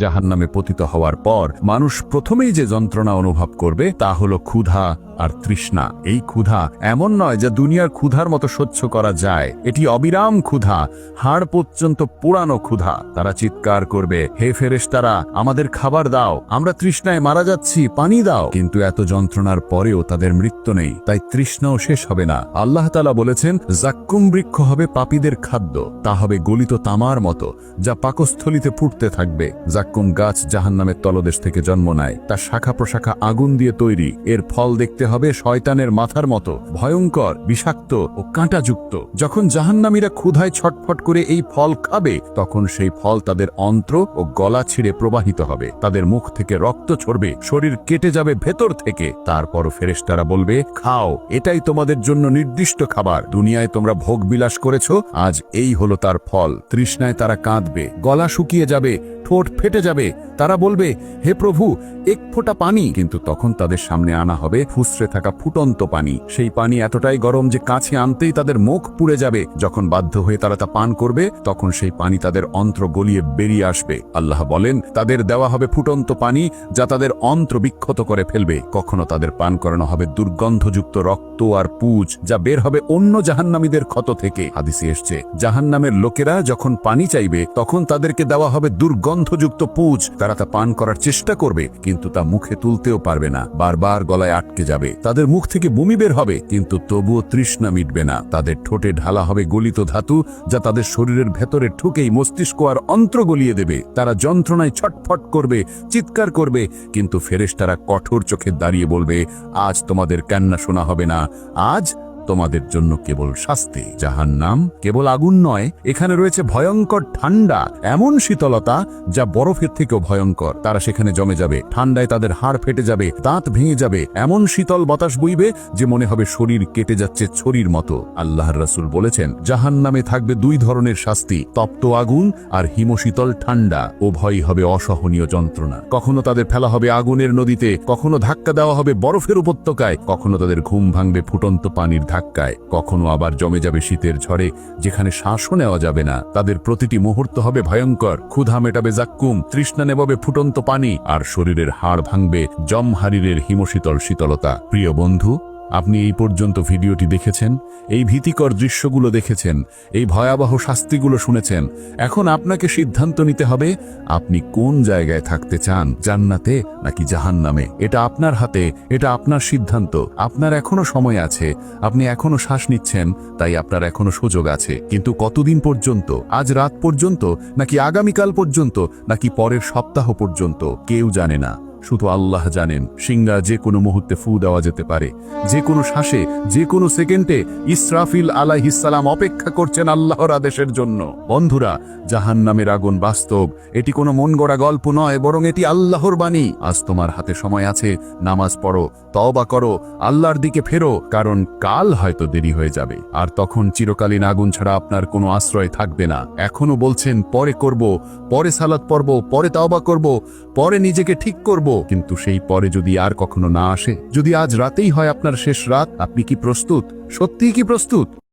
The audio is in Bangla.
জাহান্নামে পতিত হওয়ার পর মানুষ প্রথমেই যে যন্ত্রণা অনুভব করবে তা হলো ক্ষুধা আর তৃষ্ণা। এই ক্ষুধা এমন নয় যা দুনিয়ার ক্ষুধার মতো সহ্য করা যায়। এটি অবিরাম ক্ষুধা, হাড় পর্যন্ত পুরানো ক্ষুধা। তারা চিৎকার করবে, হে ফেরেশতারা, আমাদের খাবার দাও, আমরা তৃষ্ণায় মারা যাচ্ছি, পানি দাও। কিন্তু এত যন্ত্রণার পরেও তাদের মৃত্যু নেই, তাই তৃষ্ণাও শেষ হবে না। আল্লাহ তালা বলেছেন, জাক্কুম বৃক্ষ হবে পাপীদের খাদ্য, তা হবে গলিত তামার মতো, যা পাকস্থলিতে ফুটতে থাকবে। জাক্কুম গাছ জাহান্নামের তলদেশ থেকে জন্ম নেয় তার শাখা প্রশাখা আগুন দিয়ে তৈরি। এর ফল দেখতে হবে শয়তানের মাথার মতো। ভয়ঙ্কর, বিষাক্ত ও কাঁটাযুক্ত। যখন জাহান্নামীরা ক্ষুধায় ছটফট করে এই ফল খাবে, তখন সেই ফল তাদের অন্ত্র ও গলা ছিঁড়ে প্রবাহিত হবে। তাদের মুখ থেকে রক্ত ছড়বে শরীর কেটে যাবে ভেতর থেকে। তারপর ফেরেশতারা বলবে, খাও, এটাই তোমাদের জন্য নির্দিষ্ট খাবার। দুনিয়ায় তোমরা ভোগ বিলাস করেছ, আজ এই হলো তার ফল। তৃষ্ণায় তারা কাঁদবে, গলা শুকিয়ে যাবে, ঠোঁট ফেটে যাবে। তারা বলবে, হে প্রভু, এক ফোঁটা পানি। কিন্তু তখন তাদের সামনে আনা হবে ফুসরে থাকা ফুটন্ত পানি। সেই পানি এতটাই গরম যে কাছে আনতেই তাদের মুখ পুড়ে যাবে। যখন বাধ্য হয়ে তারা তা পান করবে, তখন সেই পানি তাদের অন্ত্র গলিয়ে বেরিয়ে আসবে। আল্লাহ বলেন, তাদের দেওয়া হবে ফুটন্ত পানি যা তাদের অন্ত্র বিক্ষত করে ফেলবে। কখনো তাদের পান করানো হবে দুর্গন্ধযুক্ত রক্ত আর পুজ, যা বের হবে অন্য জাহান্নামীদের ক্ষত থেকে। হাদিসে এসছে, জাহান্নামের লোকেরা যখন পানি চাইবে, তখন তাদেরকে দেওয়া হবে দুর্গন্ধযুক্ত পুজ তারা তা পান করার চেষ্টা করবে, কিন্তু তা মুখে তুলতেও পারবে না, বারবার গলায় আটকে যাবে। তাদের মুখ থেকে বমি বের হবে, কিন্তু তবুও তৃষ্ণা মিটবে না। তাদের ঠোঁটে ঢালা হবে গলিত ধাতু, যা তাদের শরীরের ভেতরে ঠুকেই মস্তিষ্ক আর অন্ত্র গলিয়ে দেবে। তারা যন্ত্রণায় ছটফট করবে, চিৎকার করবে, কিন্তু ফেরেশতারা কঠোর চোখে দাঁড়িয়ে বলবে, আজ তোমাদের কান্না শোনা হবে না। আজ তোমাদের জন্য কেবল শাস্তি। যাহার নাম কেবল আগুন নয়, এখানে রয়েছে ভয়ঙ্কর ঠান্ডা, এমন শীতলতা যা বরফের থেকেও ভয়ঙ্কর। তারা সেখানে জমে যাবে, ঠান্ডায় তাদের হাড় ফেটে যাবে, দাঁত ভেঙে যাবে, এমন শীতল বাতাস বইবে যে মনে হবে শরীর কেটে যাচ্ছে ছড়ির মতো। আল্লাহর রাসূল বলেছেন, জাহান নামে থাকবে দুই ধরনের শাস্তি, তপ্ত আগুন আর হিমশীতল ঠান্ডা। ও ভয় হবে অসহনীয় যন্ত্রণা। কখনো তাদের ফেলা হবে আগুনের নদীতে, কখনো ধাক্কা দেওয়া হবে বরফের উপত্যকায়, কখনো তাদের ঘুম ভাঙবে ফুটন্ত পানির ধাক্কায়। কখনো আবার জমে যাবে শীতের ঝড়ে, যেখানে শ্বাসও নেওয়া যাবে না। তাদের প্রতিটি মুহূর্ত হবে ভয়ঙ্কর। ক্ষুধা মেটাবে জাক্কুম, তৃষ্ণা নেবাবে ফুটন্ত পানি, আর শরীরের হাড় ভাঙবে জম হারিরের হিমশীতল শীতলতা। প্রিয় বন্ধু আপনি এই পর্যন্ত ভিডিওটি দেখেছেন, এই ভীতিকর দৃশ্যগুলো দেখেছেন, এই ভয়াবহ শাস্তিগুলো শুনেছেন, এখন আপনাকে সিদ্ধান্ত নিতে হবে আপনি কোন জায়গায় থাকতে চান, জান্নাতে নাকি জাহান্নামে? এটা আপনার হাতে, এটা আপনার সিদ্ধান্ত, আপনার এখনও সময় আছে, আপনি এখনও শ্বাস নিচ্ছেন, তাই আপনার এখনও সুযোগ আছে, কিন্তু কতদিন পর্যন্ত? আজ রাত পর্যন্ত, নাকি আগামীকাল পর্যন্ত, নাকি পরের সপ্তাহ পর্যন্ত? কেউ জানে না। শুধু আল্লাহ জানেন, সিংহা যে কোনো মুহূর্তে ফু দেওয়া যেতে পারে। যে কোনো শ্বাসে, যে কোনো সেকেন্ডে ইসরাফিল আলাইহিসালাম অপেক্ষা করছেন আল্লাহর আদেশের জন্য। বন্ধুরা জাহান নামের আগুন বাস্তব। এটি কোনো মন গড়া গল্প নয়, বরং এটি আল্লাহর বাণী। আজ তোমার হাতে সময় আছে, নামাজ পড়ো, তওবা করো, আল্লাহর দিকে ফেরো, কারণ কাল হয়তো দেরি হয়ে যাবে। আর তখন চিরকালীন আগুন ছাড়া আপনার কোনো আশ্রয় থাকবে না। এখনও বলছেন, পরে করব, পরে সালাত পড়ব, পরে তাওবা করব, পরে নিজেকে ঠিক করব। কিন্তু সেই পরে যদি আর কখনো না আসে, যদি আজ রাতেই হয় আপনার শেষ রাত, আপনি কি প্রস্তুত? সত্যিই কি প্রস্তুত?